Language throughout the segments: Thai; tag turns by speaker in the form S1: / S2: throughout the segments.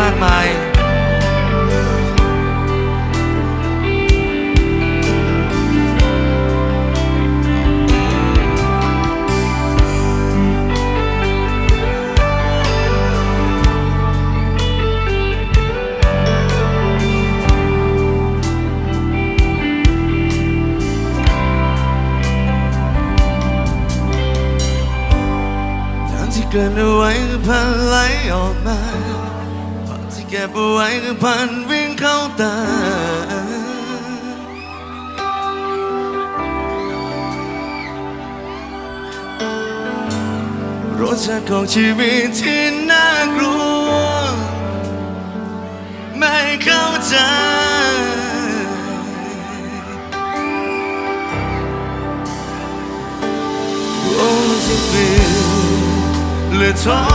S1: มากมายเกินเอาไว้ก็พันไหลออกมา ก็บเอาไว้ก็พันวิ่งเข้าตา รสชาติของชีวิตที่น่ากลัว ไม่เข้าใจโอ้จะ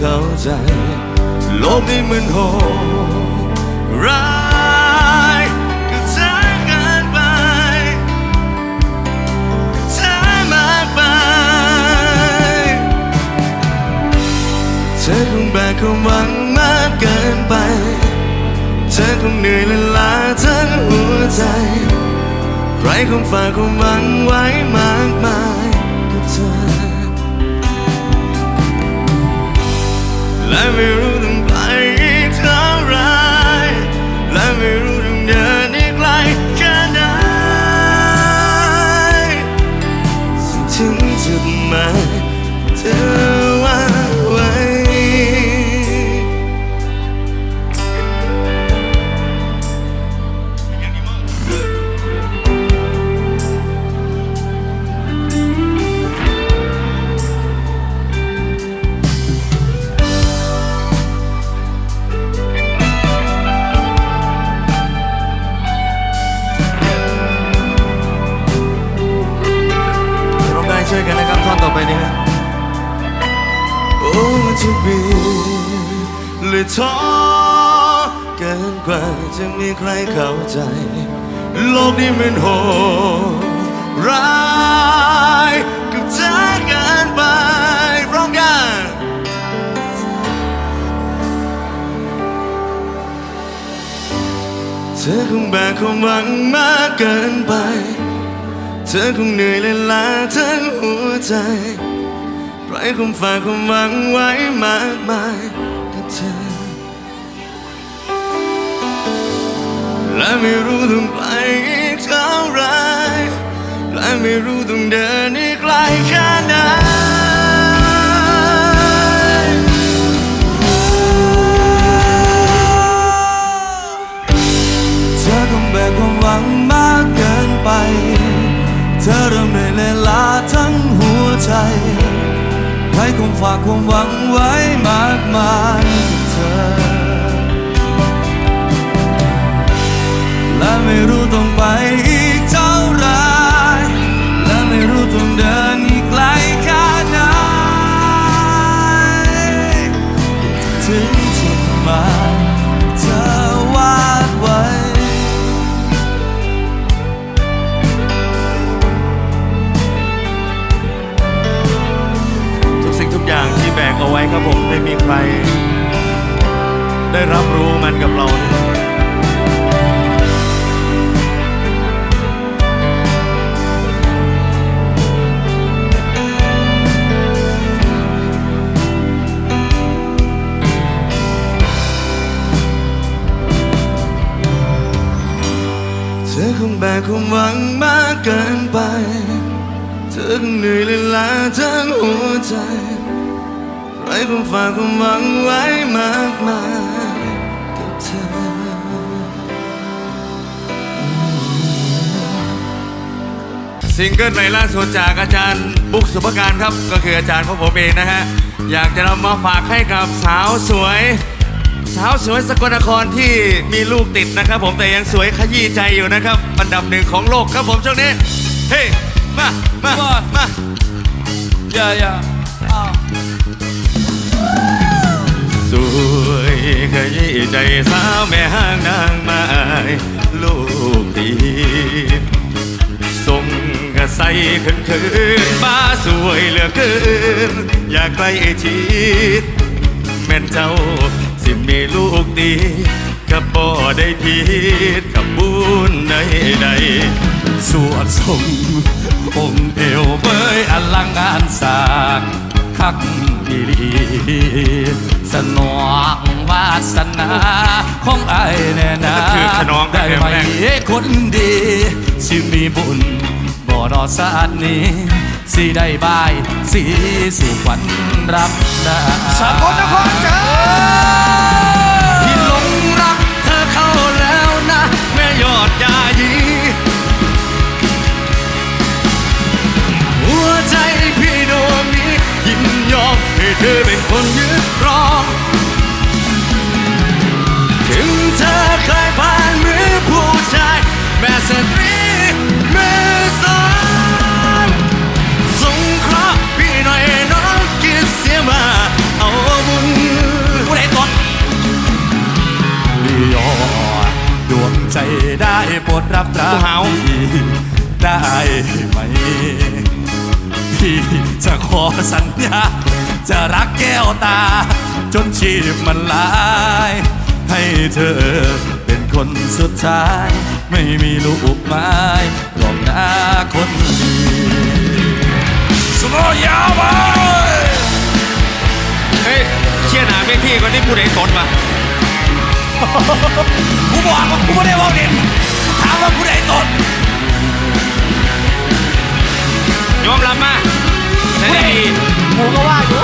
S1: เข้าใจ โลกนี้มันโหดร้ายก็แท้เกินไปก็แท้มากไปเธอคงแบกความหวังมากเกินไป เธอคงเหนื่อยและล้าทั้งหัวใจ ใครคงฝากความหวังไว้มากมาย แล เธอคงเหนื่อยและล้าทั้งหัวใจใครคงฝากความหวังไว้มากมายกับเธอ และไม่รู้ต้องไปอีกเท่าไรและไม่รู้ต้องเดินอีกไกลแค่ไหน
S2: เธอคงแบกความหวังมากเกินไป ธอเริ่มเหนื่อยและล้าทั้งหัวใจใครคงฝากความหวังไว้มากมายกับเธอ และไม่รู้ต้องไป
S1: ใครคงฝากความหวังไว้มากมายกับเธอ ซิงเกิลใหม่ล่าสุดจากอาจารย์บุ๊กสุภการครับ ก็คืออาจารย์ของผมเองนะฮะ อยากจะนำมาฝากให้กับสาวสวย สาวสวยสกลนครที่มีลูกติดนะครับ ผมแต่ยังสวยขยี้ใจอยู่นะครับอันดับหนึ่งของโลกครับผมช่วงนี้ เฮ้ยมา มา มา
S2: อย่ ว
S1: สวยขยี้ใจสาวแม่ห้างนางไม้ลูกตีส่งกระใสขึ้นคืนมาสวยเหลือเกิน อยากใกล้ชิดม่นเจ้าสิมีลูกดีกับบ่ได้ผิดกับบุญใดใด
S2: สวดทรงองเอวเบยอลังงานสร้างคัก ดีลีสนองวาสนาของไอ้ายแน่นา
S1: ก็คือขนอง
S2: ได้
S1: แม่
S2: ไหม
S1: แม่
S2: คนดี สิมีบุญบ่รอสาดนี้ สิได้บายสิสู่ขวัญรับได้
S1: สากลนครจ้า ดรับ
S2: รัก
S1: เฮา
S2: ได้ไหมพี่จะขอสัญญา จะรักแก้วตา จนชีพมันลาย ให้เธอเป็นคนสุดท้าย ไม่มีลูกไม้หรอกนะคนดีสโลยาวไป
S1: เฮ้ยเชี่ยหนาเพี่คนนี้ผู้ใดตนมา
S2: กูบอกว่ากูไม่ได้ว่าเด่น ถามว่ากูได้ตน
S1: ยอมรับมาใช่ดี
S2: กูก็ว่าอยู่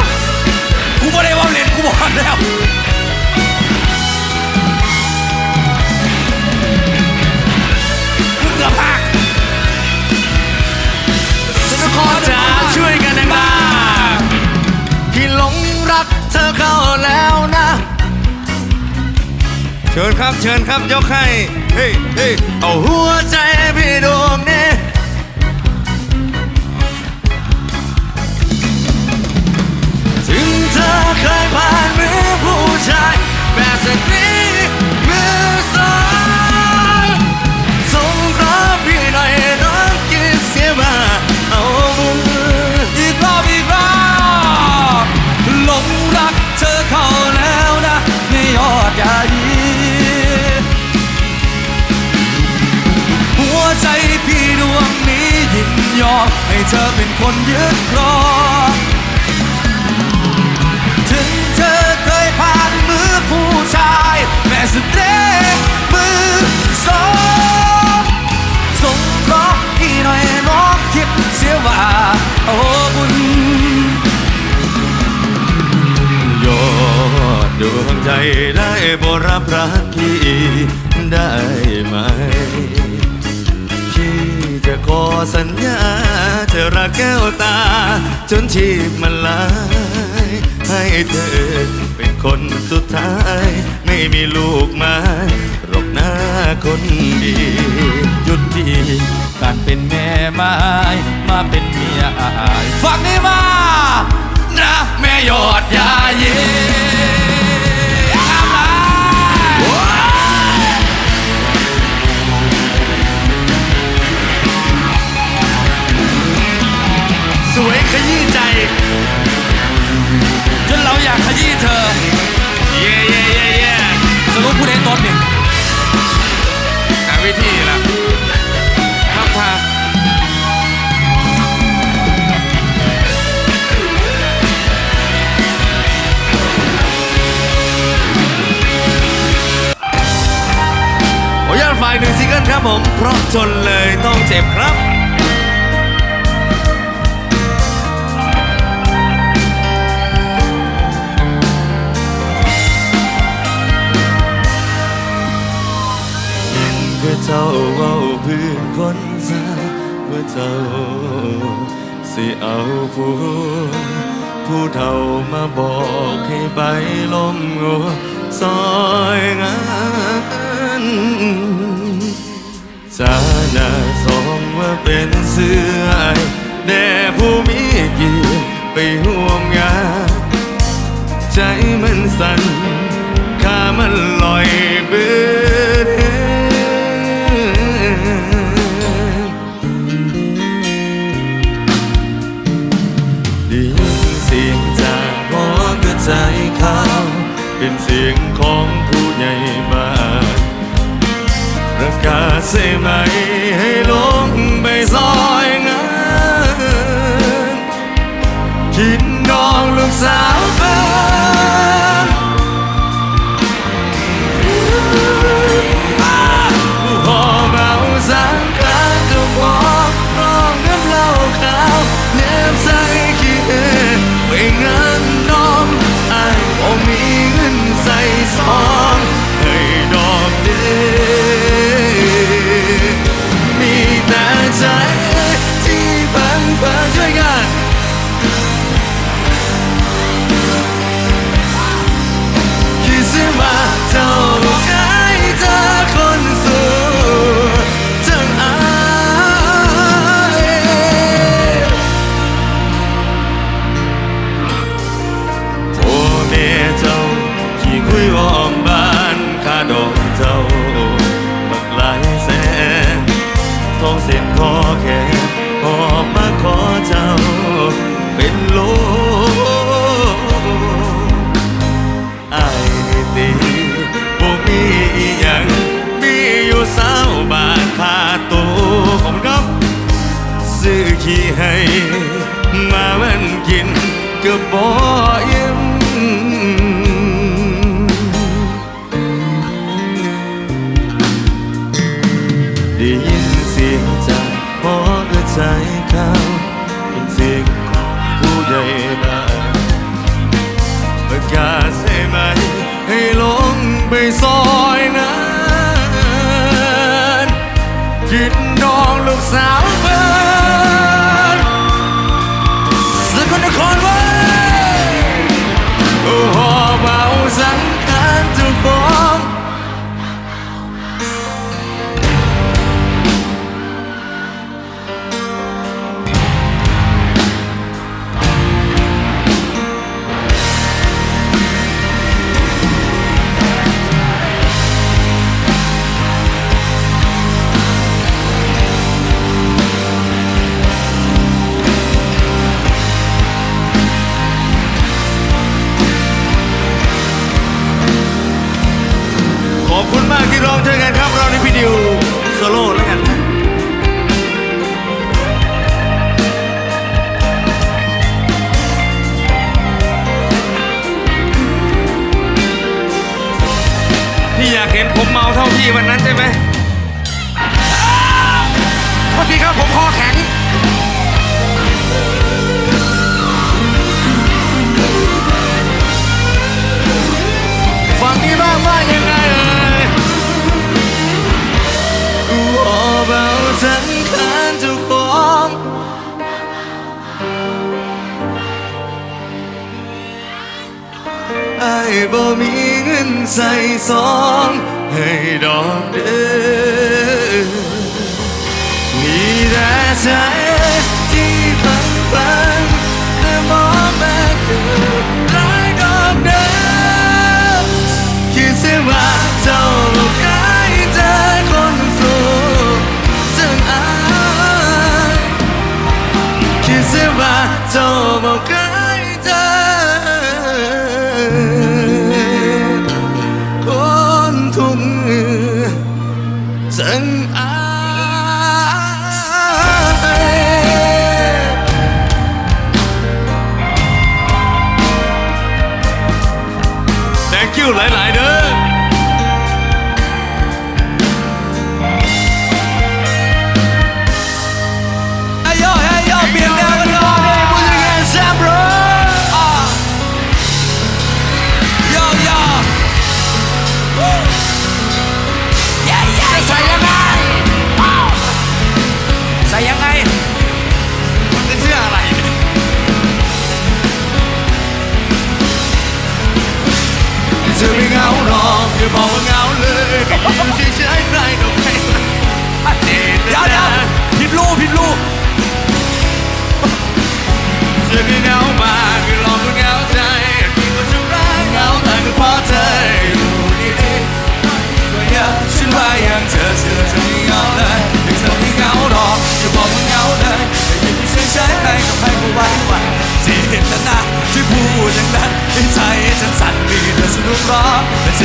S2: กูไม่ได้ว่าเด่นกูบอกแล้วกูเกือบหัก
S1: ขอจะช่วยกันไดังที่หลงรักเธอเข้าแล้วนะ เชิญครับ เชิญครับ ยกให้ เฮ้ เฮ้ เอาหัวใจ
S2: นยึดครองถึงเธอเคยผ่านมือผู้ชาย แม่สุดเร่มือสองสงเคราะห์พี่หน่อยน้องคิดเสียว่า โอ้บุญ
S1: ยอดดวงใจได้บรับรักพี่ได้ไหม อสัญญาจะรักแก้วตา จนชีพมันลาย ให้เธอเป็นคนสุดท้าย ไม่มีลูกไมาหรอกหน้าคนดี
S2: หยุดทีการเป็นแม่ไม้มาเป็นเมียอายฟังนี้มานะแม่ยอดยาเยง หา
S1: วิ
S2: ธี
S1: ละทำทางขออนุญาตฝ่ายหนึ่งซิงเกิลครับผม เพราะจนเลยต้องเจ็บครับ เจ้า สิเอาผู้ผู้เฒ่ามาบอกให้ไปลมงัวซอยงานจาหน้าสองว่าเป็นเสื้อแด่ผู้มีเกียรติไปห่วมงานใจมันสั่นข้ามันลอยเบือ เป็นเสียงของผู้ใหญ่มาประกาศใช่ไหมให้ลงไปซอยงานกินดองลูกสาว องบ้านข้าดอกเจ้าบักหลายแสนทองเส้นทอแขนพอมาขอเจ้า เป็นโลไอ้ตีบ่มีอีหยังมีอยู่สาวบ้านค่าตัวผมกับซื้อขี้ให้ มามันกินก็บ่ ผมคอแข็ง ฝั่งนี้บ้างว่ายังไงเอ่ยว่าเบาสังขารทุกคของไอ้บ่มีเงินใส่ซอง ให้ดอกเด้อ แต่ใจที่พลันๆและมองแม่คือร้ายดอกเดิมคิดเสียว่าเจ้าลอกให้เธอ
S2: คนสูง
S1: จึงอายคิด
S2: เสียว่า
S1: เจ้าบอกให้เธอ
S2: คนทุ่มเจึงอา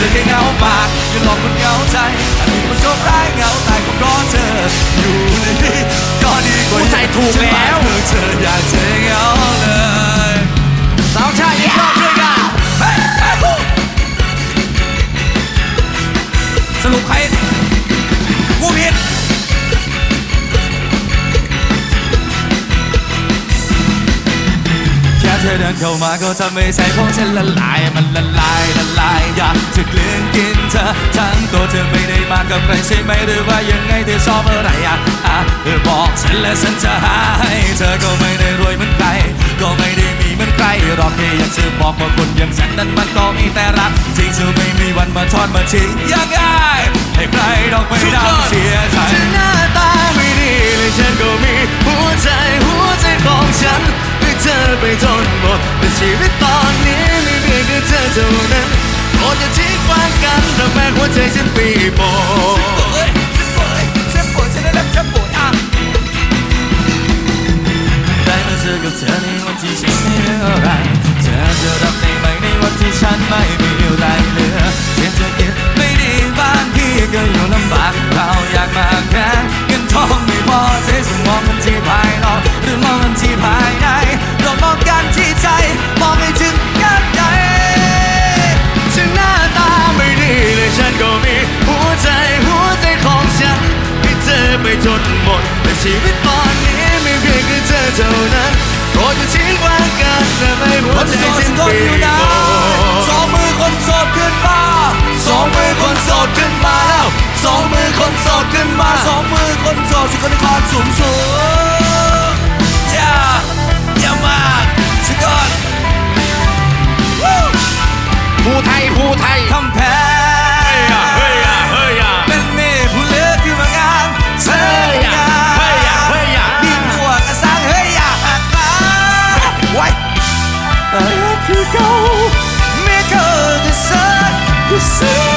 S2: อแค่เหงามากอย่าหลอกคนเหงาใจอันนี้มันโชคร้ายเหงาตายก็เพราะเธอ อยู่ในนี้ก็ดีกว่า
S3: กูใส่ถูกแล้ว
S2: ฉันรักเธออยากเธอเหงาเลย
S3: สาวชายอีกรอบด้วยกัน
S2: เฮ้ยเฮ้ยฮู้สรุปใครกูผิด ธอเดินเข้ามาก็ทำให้ใจของฉันละลายมันละลายละลายอยากจะกลืนกินเธอทั้งตัวเธอไม่ได้มากับใครใช่ไหมหรือว่ายังไงเธอชอบอะไรอะอะเธอบอกฉันและฉันจะหาให้เธอก็ไม่ได้รวยเหมือนใครก็ไม่ได้มีเหมือนใครหรอกแค่อยากจะบอกว่าคนอย่างฉันนั้นมันก็มีแต่รักจริงจะไม่มีวันมาทอดมาทิ้งยังไงให้ใครดอกไม่ดำเสียใจ
S1: ถึงหน้าตาไม่ดีเลยฉันก็มีหัวใจหัวใจของฉัน ธอไปจนหมดแต่ชีวิตตอนนี้มีเพียงแค่เธอเท่านั้นโปรดอย่าทิ้งกวางกันแต่แม้หัวใจฉันปีโบ
S2: เอ้ยฉันป่วยฉันป่วยฉันได้รับฉันปวยอะได้มาเจอกับเธอในวันที่ฉันไม่เหลืออะไรเธอจะรับได้ไหมในวันที่ฉันไม่มีอะไรเหลือเสียงเธอคิดไม่ดีบ้างทีก็อยู่ลำบากเราอยากมาแค่เงินทองไม่พอเสียสมองมันที่ภายนอก รือมองมันที่ภายในเรามองกันที่ใจ มองไม่ถึงกันใจ
S1: ถึงหน้าตาไม่ดีเลยฉันก็มี หัวใจหัวใจของฉันให้เธอไปจนหมด แต่ชีวิตตอนนี้มีเพียงแค่เธอเท่านั้นโปรดอย่าทิ้งวางกันแต่ไม่หัวใจ
S2: สด
S1: ฉัน
S2: ก็
S1: ปี
S2: นสองมือคนโสดขึ้นมาสองมือคนโสดขึ้นมาแล้วสองมือคนโสดขึ้นมาสองมือคนโสดสิคนในความสูงสูง
S3: ภูไทยภูไทย
S2: คำแพ้
S1: เฮ้ยอะเฮ้ยอะ
S2: เป็นเมฆผู้เลือกขึ้นมางานเธองาน
S1: เฮ้ยอะเฮ้ยอะ
S2: ดินหัวกระสังเฮ้ยอย่าหักมาไว้แต่คือเก่าไม่เคยจะสักก็สักถ้า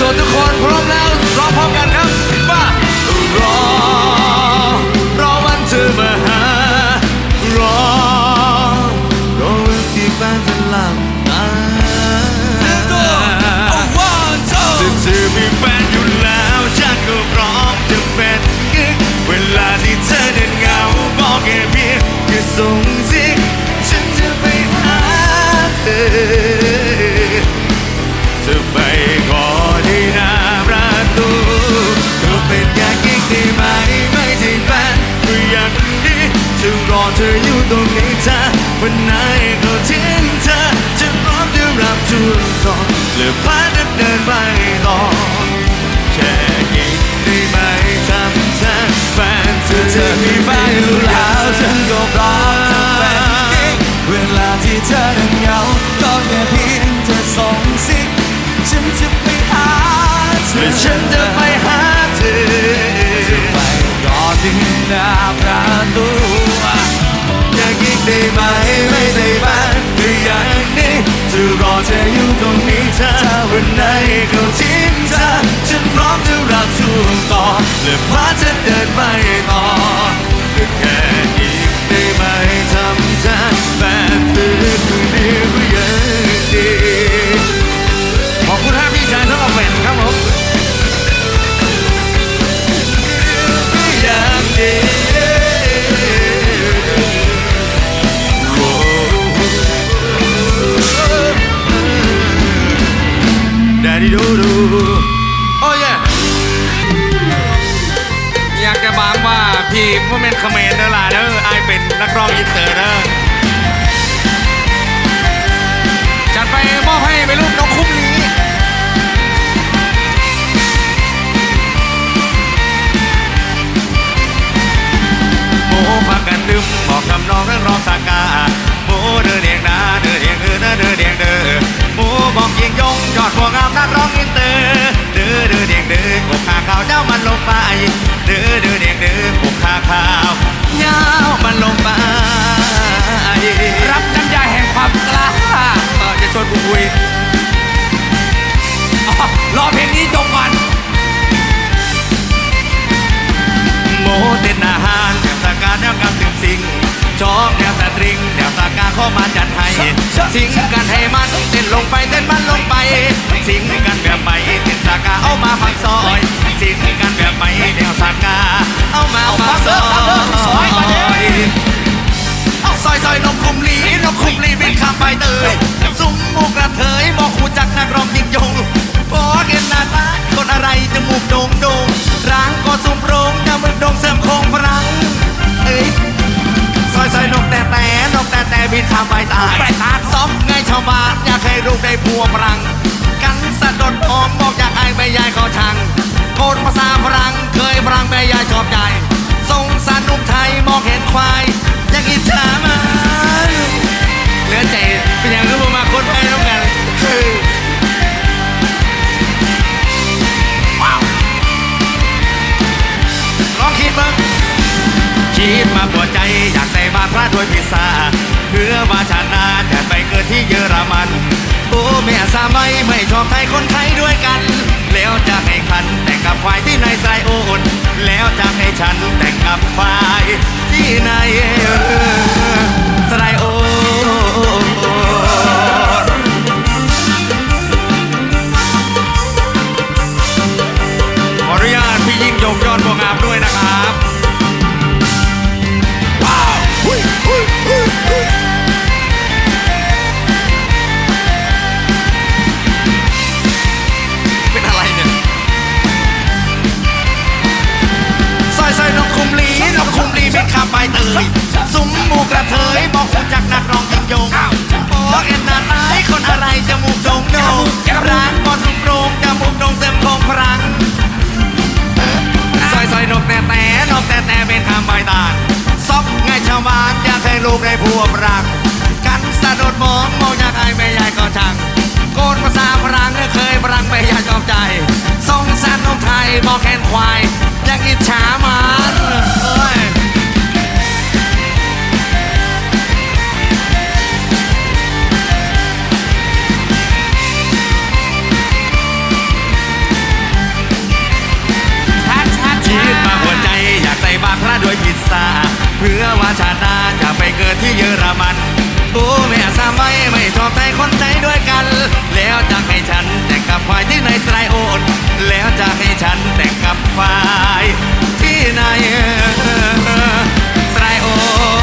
S1: คนโสดทุกคนพร้อมแล้วร้องพร้อมกันครับมารอ รอวันเธอมาหารอ รอวันที่แฟนจะหลับตา
S2: ตัวเอาวันเท่า
S1: ถ้าเธอมีแฟนอยู่แล้วฉันก็พร้อมจะเป็นกิ๊กเวลาที่เธอเดินเหงาบอกแค่เพียง จะรับทุกต่อหรือพาเดินเดินไปต่อแค่กิ๊กได้ไหมทำแทนแฟนเธอ
S2: เธอมีแฟนอยู่แล้วฉันก็พร้อมจะเป็นกิ๊กเวลาที่เธอนั้นเหงาก็แค่เพียงเธอส่งสิกฉันจะไปหาเธอ
S1: และฉันจะไปหาเธอ
S2: ไปรอที่หน้าประตู
S1: อยากกิ๊กได้ไหมไม่ได้บ้านหรืออยาง จะรอเธออยู่ตรงนี้ถ้าวันไหนเขาทิ้งเธอฉันพร้อมจะรับช่วงต่อและพาเธอเดินไปต่อก็แค่กิ๊กได้ไหมทำแทนแฟนเธอคือดีหรือยังดี
S3: ขอบคุณห้าพี่ชายทั้งแฟนครับผม
S1: อย่างดี โอ้ย
S3: อยากจะบอกว่าพี่ว่าเป็นเขมรเด้อล่ะเด้อไอเป็นนักร้องอินเตอร์เด้อจัดไปมอบให้ไปรุ่นน้องคุ้มนี้
S1: โมฟังกันดึมบอกคำนองเรื่องร้องสากาโมเดินเดียงนาเดินเดียงเออเดินเดียงเด้อ ยิงยงยอดพวงามนักร้องอินเตอร์เดื้อดื้อเด็กเดื้อกขาขาวเจ้ามันลงไปเดื้อดื้อเด็กเดื้อกขาขาวเจ้ามันลงไป
S3: รับน้ำใจแห่งความกล้าจะชวนคุย
S1: รอเพลงนี้จบ
S2: มัน
S1: โมเดนอาหารกับสการยามกำถึงสิ่ง แนวสตริงแนวสากาเข้ามาจัดให้ สิงกันให้มันเต้นลงไปเต้นมันลงไป สิงกันแบบไปเต้นสากาเอามาพักซอย สิงกันแบบไปแนวสากาเอามาพักซอยซอยซอยนกคุมลีนกคุมลีบินข้ามไปเตยซุ้มมูกกระเทยบอกหูจักนักร้องยิงยงพอเห็นหน้าตาคนอะไรจมูกโด่งโด่งร่างก็สุ่มโปรงจมูกโด่งเสริมโครงพลังเอ้ย ซอยนกแต่แต่นกแต่แต่บินข้ามไปตายไปตาซอกไงชาวบ้านอยากให้ลูกได้พัวพลัง กันสะดดหอมบอกอยากให้แม่ยายเขาชังโกนภาษาฝรั่งเคยฝรั่งแม่ยายชอบใจสงสารนุ่มไทยมองเห็นควายอยากอิจฉามันเหลือใจเป็นอย่างที่ผมมาคนไทยต้องกันเฮ้ยว้าวลองคิดมั้ง คิดมาปวดใจอยากใส่บาตรพระด้วยพิซซ่าเพื่อมาชาติหนาจะไปเกิดที่เยอรมันโอ้แม่สามัยไม่ชอบไทยคนไทยด้วยกัน แล้วจะให้คันแต่งกับควายที่ในไซโอนแล้วจะให้ฉันแต่งกับควายที่ในไซโอ เป็นขับเตยซุ้มหมูกระเทยบอกคุณจักนักร้องยิงยงบอกเอ็นนาตายคนอะไรจมูกโด่งโด่งร้านบอลสุโรงจมูกโด่งเสริมโครงพลังซอยซอยนกแต่แต่นกแต่แต่เป็นคำใบตาลซอกไงชาวบ้านอยากให้ลูกได้ผัวรักกันสะดุดมองมองอยากให้แม่ยายก็ช่างโกนภาษาฝรั่งเคยฝรั่งแม่ยายชอบใจสงสารนกไทยมองแคนควายอยากอิจฉามัน บาปพระด้วยผิดสาเพื่อว่าชาติหน้าจะไปเกิดที่เยอรมันกูแม่สามัยไม่ชอบใจคนใจด้วยกัน แล้วจะให้ฉันแต่งกับฝ่ายที่ในไตรโอนแล้วจะให้ฉันแต่งกับฝ่ายที่ในไตรโอ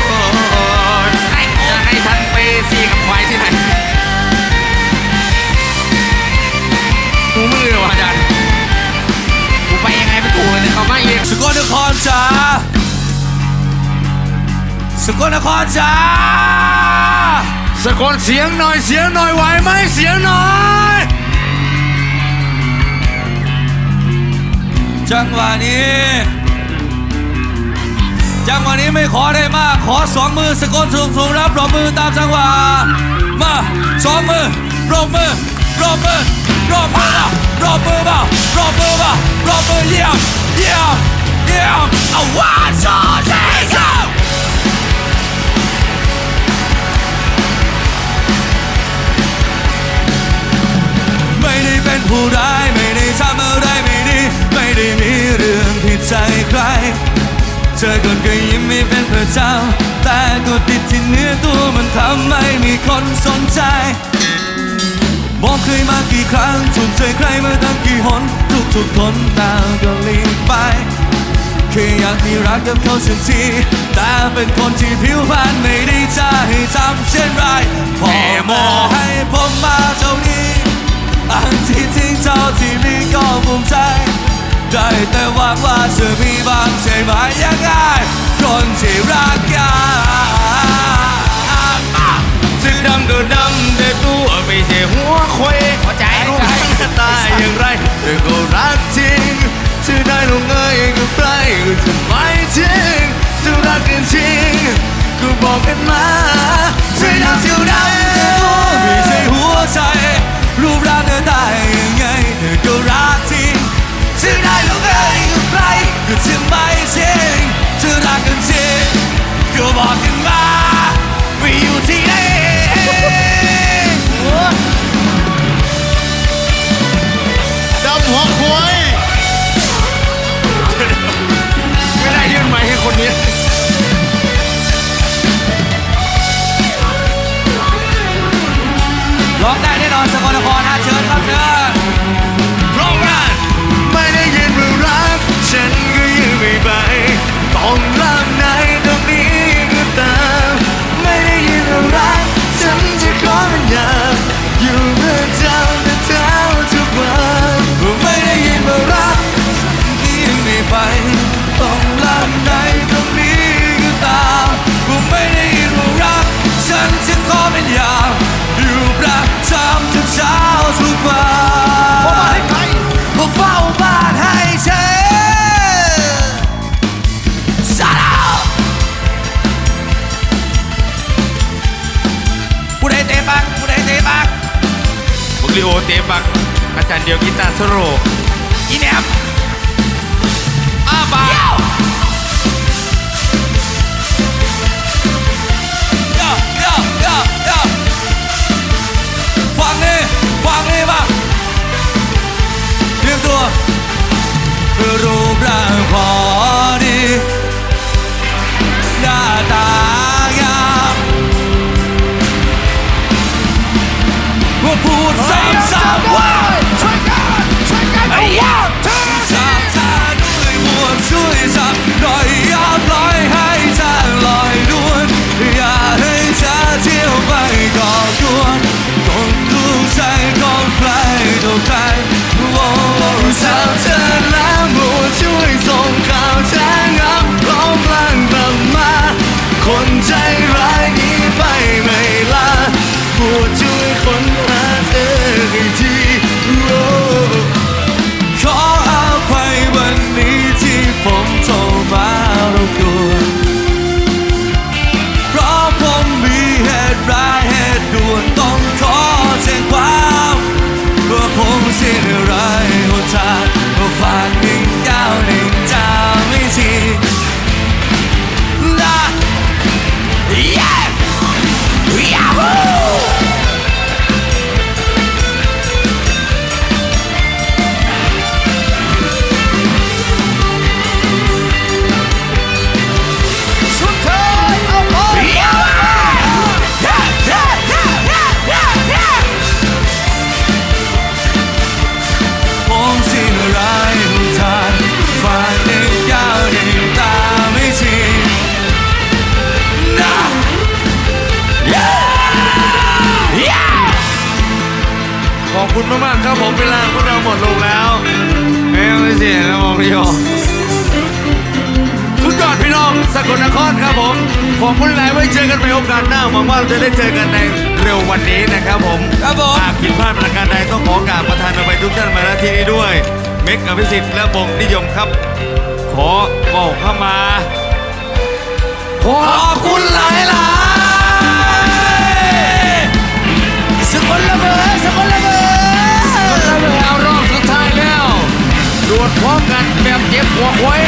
S1: น
S2: สกลนครจ๋าสก
S1: ดเสียงหน่อยเสียงหน่อยไหวไหมเสียงหน่อย
S2: จังหวะนี้ จังหวะนี้ไม่ขอได้มาก ขอสองมือสกลสูงสูงรับปรบมือตามจังหวะมาสองมือปรบมือปรบมือปรบมือมาปรบมือมาปรบมือมาปรบมือเยี่ยมเยี่ยมเยี่ยมเอาว่าชอเจ๊เจ้าไม่ ผู้ร้ายไม่ได้ทำอะไรไม่ดี ไม่ได้มีเรื่องผิดใจใคร เธอก็เคยยิ้มไม่เป็นประจำแต่ก็ติดที่เนื้อตัวมันทำให้มีคนสนใจบอกเคยมากี่ครั้งถูกใจใครมาตั้งกี่หนทุกทุกๆคนต่างก็หลีกไปแค่อยากมีรักกับเขาสักทีแต่เป็นคนที่ผิวพรรณไม่ได้จะให้ทำเช่นไรพอมาให้ผมมาเท่านี้ อันที่จริงเท่าที่มีก็ภูมิใจ ได้แต่หวังว่าจะมีบางใช่ไหมยังไงคนที่รักกัน
S1: ซึ่งดำก็ดำแต่ตัวไม่ใช่หัวควายหัวใจรู้หน้าตาอย่างไรแต่ก็รักจริงชื่อได้ลงเอยกับใครก็จะไม่จริงจะรักกันจริงก็บอกกันมาช่วยดำเสียวดำ
S2: ไม่ใช่หัวใจ รูปร่างเธอได้ยังไงเธอก็รักจริงจะได้ลงเอยกับใครก็จะไม่จริงจะรักกันจริงก็บอก ก
S1: ลิโอเตะบัก อาจารย์เดียวกีตาร์โซโลอีแนมอาบา
S2: ย่าย่าย่าย่าฟังนี่ฟังนี่มาเตรียมตัวรูปร่างพอ ใจของใครต่อใครโอ้สาวเธอ มาก
S1: ๆครับผมเวลาพวกเราหมดลงแล้วเอ้ยไม่เสียนะมองพี่ยอสุดยอดพี่น้องสกลนครครับผมขอบคุณหลายไว้เจอกันใหม่โอกาสหน้าหวังว่าเราจะได้เจอกันในเร็ววันนี้นะครับผม
S2: ครับผม
S1: หากผิดพลาดประการใดต้องขอกราบประธานอภัยทุกท่านมาณที่นี้ด้วยเมกอภิสิทธิ์และบงนิยมครับ ขอบอกเข้ามาขอบคุณหลายหลาย วดพร้อมกันแบบเจ็บหัวควย